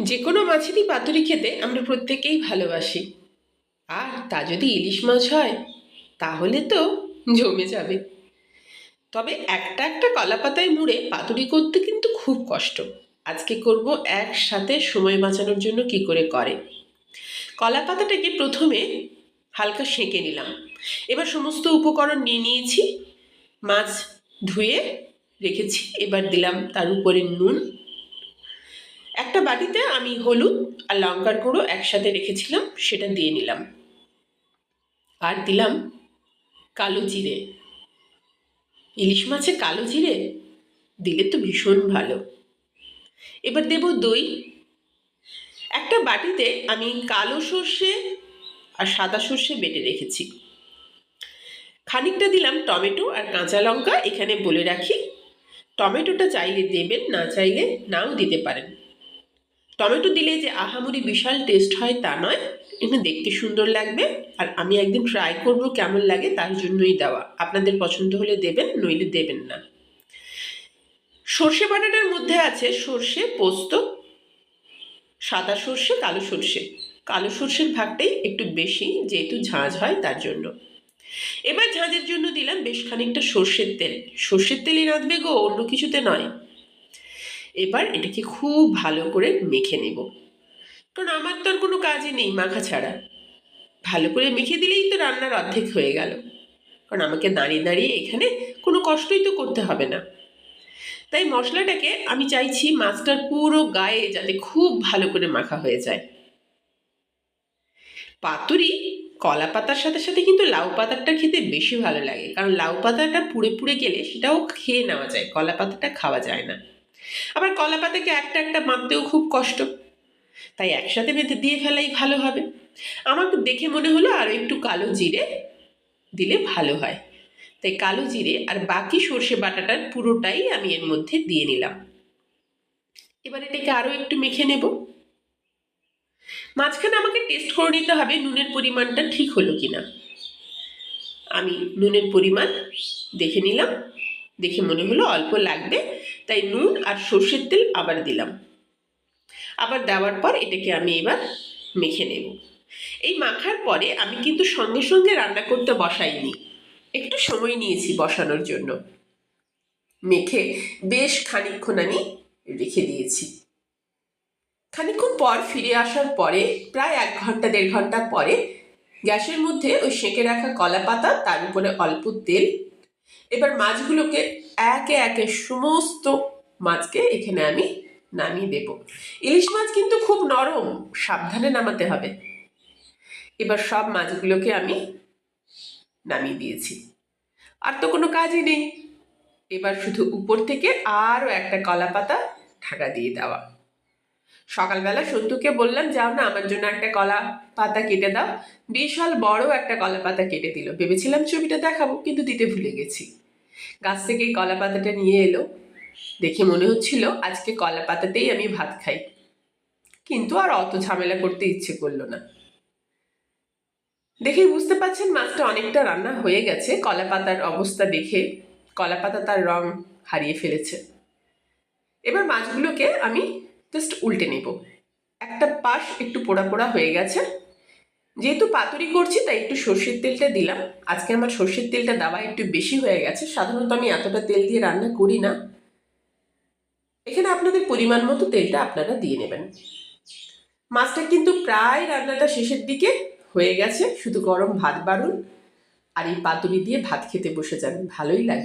যে কোনো মাছেরই পাতুরি খেতে আমরা প্রত্যেকেই ভালোবাসি। আর তা যদি ইলিশ মাছ হয়, তাহলে তো জমে যাবে। তবে একটা একটা কলা পাতায় মুড়ে পাতুরি করতে কিন্তু খুব কষ্ট। আজকে করব একসাথে সময় বাঁচানোর জন্য কি করে করে। কলা পাতাটাকে প্রথমে হালকা সেঁকে নিলাম। এবার সমস্ত উপকরণ নিয়ে নিয়েছি। মাছ ধুয়ে রেখেছি। এবার দিলাম তার উপরে নুন। একটা বাটিতে আমি হলুদ আর লঙ্কার গুঁড়ো একসাথে রেখেছিলাম, সেটা দিয়ে নিলাম। আর দিলাম কালো জিরে। ইলিশ মাছে কালো জিরে দিলে তো ভীষণ ভালো। এবার দেব দই। একটা বাটিতে আমি কালো সর্ষে আর সাদা সর্ষে বেটে রেখেছি। খানিকটা দিলাম টমেটো আর কাঁচা লঙ্কা, এখানে বলে রাখি, টমেটোটা চাইলে দেবেন, না চাইলে নাও দিতে পারেন। টমেটো দিলে যে আহামরি বিশাল টেস্ট হয় তা নয় এখানে দেখতে সুন্দর লাগবে আর আমি একদিন ট্রাই করব কেমন লাগে তার জন্যই দেওয়া। আপনাদের পছন্দ হলে দেবেন, নইলে দেবেন না। সর্ষে বাটাটার মধ্যে আছে সর্ষে, পোস্ত, সাদা সর্ষে, কালো সর্ষে। কালো সর্ষের ভাগটাই একটু বেশি, যেহেতু ঝাঁঝ হয় তার জন্য। এবার ঝাঁঝের জন্য দিলাম বেশ খানিকটা সর্ষের তেল। সর্ষের তেলই রাঁধবে গো, অন্য কিছুতে নয়। এবার এটাকে খুব ভালো করে মেখে নেব। কারণ আমার তো আর কোনো কাজই নেই মাখা ছাড়া। ভালো করে মেখে দিলেই তো রান্নার অর্ধেক হয়ে গেল। কারণ আমাকে দাঁড়িয়ে দাঁড়িয়ে এখানে কোনো কষ্টই তো করতে হবে না। তাই মশলাটাকে আমি চাইছি মাছটার পুরো গায়ে যাতে খুব ভালো করে মাখা হয়ে যায়। পাতুরি কলা পাতার সাথে সাথে কিন্তু লাউ পাতাটা খেতে বেশি ভালো লাগে। কারণ লাউ পাতাটা পুড়ে পুড়ে গেলে সেটাও খেয়ে নেওয়া যায়, কলা পাতাটা খাওয়া যায় না। আবার কলা পাতাকে একটা একটা বাঁধতেও খুব কষ্ট। তাই একসাথে বেঁধে দিয়ে ফেলাই ভালো হবে। আমার দেখে মনে হলো আরও একটু কালো জিরে দিলে ভালো হয়। তাই কালো জিরে আর বাকি সর্ষে বাটাটার পুরোটাই আমি এর মধ্যে দিয়ে নিলাম। এবার এটাকে আরও একটু মেখে নেব। মাঝখানে আমাকে টেস্ট করে নিতে হবে নুনের পরিমাণটা ঠিক হলো কি না আমি নুনের পরিমাণ দেখে নিলাম। দেখে মনে হলো অল্প লাগবে। তাই নুন আর সর্ষের তেল আবার দিলাম। আবার দেওয়ার পর এটাকে আমি এবার মেখে নেব। এই মাখার পরে আমি কিন্তু সঙ্গে সঙ্গে রান্না করতে বসাইনি। একটু সময় নিয়েছি বসানোর জন্য। মেখে বেশ খানিকক্ষণ আমি রেখে দিয়েছি। খানিকক্ষণ পর ফিরে আসার পরে, প্রায় এক ঘণ্টা, দেড় ঘণ্টা পরে গ্যাসের মধ্যে ওই সেঁকে রাখা কলা পাতা তার উপরে অল্প তেল এবার মাছগুলোকে একে একে সমস্ত মাছকে এখানে আমি নামিয়ে দেব। ইলিশ মাছ কিন্তু খুব নরম, সাবধানে নামাতে হবে। এবার সব মাছগুলোকে আমি নামিয়ে দিয়েছি। আর তো কোনো কাজই নেই। এবার শুধু উপর থেকে আরও একটা কলা পাতা ঢাকা দিয়ে দেওয়া। সকালবেলা সন্তুকে বললাম, যাও না, আমার জন্য একটা কলা পাতা কেটে দাও। বিশাল বড় একটা কলা পাতা কেটে দিল। ভেবেছিলাম ছবিটা দেখাবো, কিন্তু দিতে ভুলে গেছি। গাছ থেকে কলা পাতাটা নিয়ে এলো। দেখে মনে হচ্ছিল, আজকে কলা পাতাতেই আমি ভাত খাই। কিন্তু আর অত ঝামেলা করতে ইচ্ছে করল না। দেখেই বুঝতে পাচ্ছেন মাছটা অনেকটা রান্না হয়ে গেছে। কলা পাতার অবস্থা দেখে কলা পাতা তার রং হারিয়ে ফেলেছে। এবার মাছগুলোকে আমি জাস্ট উল্টে নেব। একটা পাশ একটু পোড়া পোড়া হয়ে গেছে। যেহেতু পাতুরি করছি, তাই একটু সর্ষের তেলটা দিলাম। আজকে আমার সর্ষের তেলটা দেওয়া একটু বেশি হয়ে গেছে। সাধারণত আমি এতটা তেল দিয়ে রান্না করি না। এখানে আপনাদের পরিমাণ মতো তেলটা আপনারা দিয়ে নেবেন। মাছটা কিন্তু প্রায় রান্নাটা শেষের দিকে হয়ে গেছে। শুধু গরম ভাত বাড়ুন। আর এই পাতুরি দিয়ে ভাত খেতে বসে যান ভালোই লাগবে।